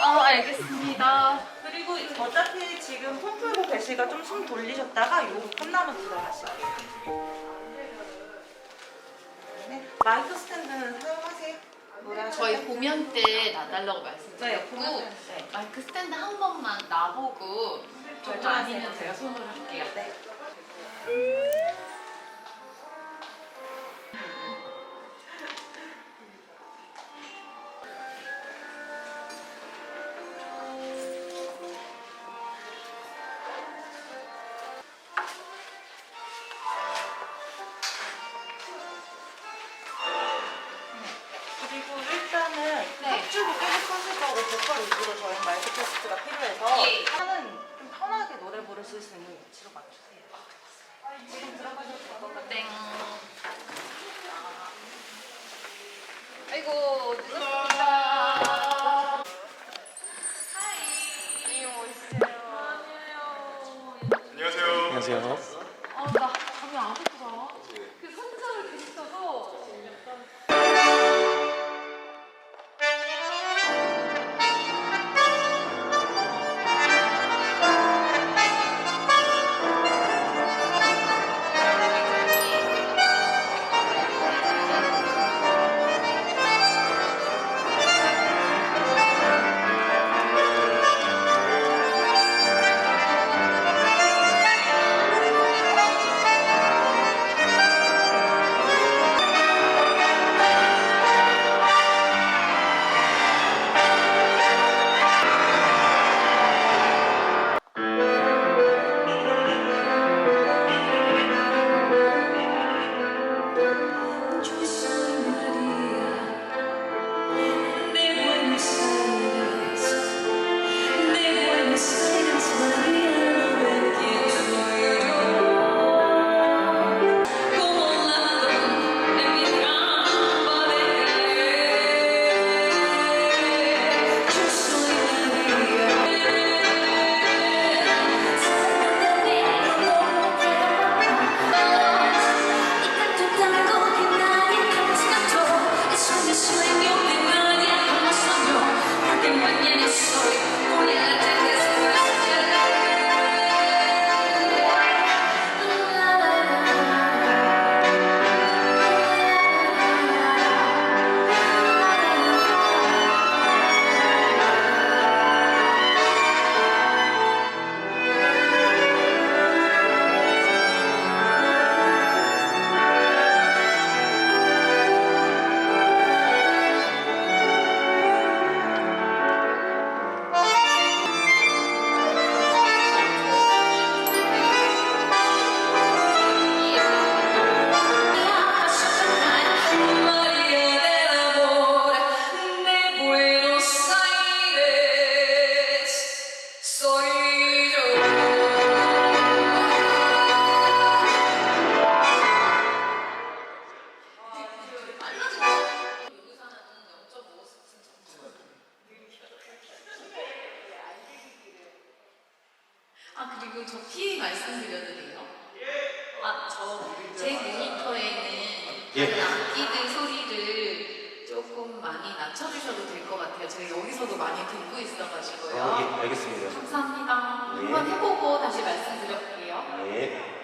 아, 알겠습니다. 그리고 어차피 지금 폼 풀고 계시가 좀 숨 돌리셨다가 요거 끝나면 들어가실게요. 네, 마이크 스탠드는 사용하세요. 노래 저희 때. 공연 때 놔달라고 말씀드렸고 네, 공연 때. 네. 마이크 스탠드 한 번만 놔보고 결정 결정하세요. 아니면 제가 손으로 할게요. 네. 위주로 저희 마이크 테스트가 필요해서 예. 하는 좀 편하게 노래 부르실 수 있는 위치로 맞추세요. 지금 들어가셔도 될것 같아요. 땡. 제 모니터에는 예. 악기들 소리를 조금 많이 낮춰주셔도 될 것 같아요. 제가 여기서도 많이 듣고 있어가지고요. 아, 예, 알겠습니다. 감사합니다. 예. 한번 해보고 다시 말씀드릴게요. 예.